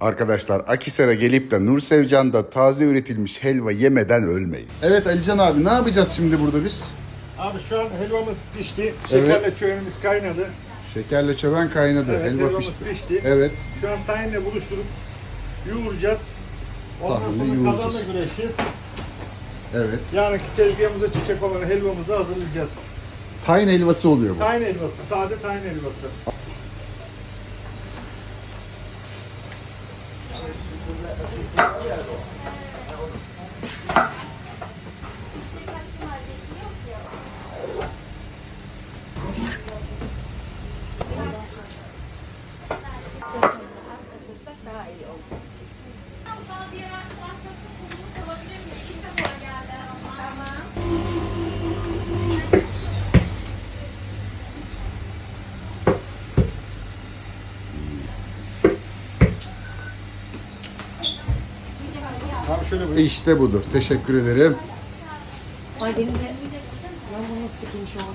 Arkadaşlar Akisar'a gelip de Nur Sevcan'da taze üretilmiş helva yemeden ölmeyin. Evet Alican abi ne yapacağız şimdi burada biz? Abi şu an helvamız pişti. Şekerle çöğünümüz kaynadı. Şekerle çöven kaynadı. Evet helva helvamız pişti. pişti. Evet. Şu an tahinle buluşturup yoğuracağız. Ondan Tahinle sonra yoğuracağız. kazanla güreşeceğiz. Evet. Yarınki tezgahımıza çıkacak olan helvamızı hazırlayacağız. Tayin helvası oluyor bu. Tahin helvası, sade tahin helvası. Daha iyi olacağız. Abi şöyle buyur. İşte budur. Teşekkür ederim. Ay benim de... Ben bunu nasıl çekeyim şu an?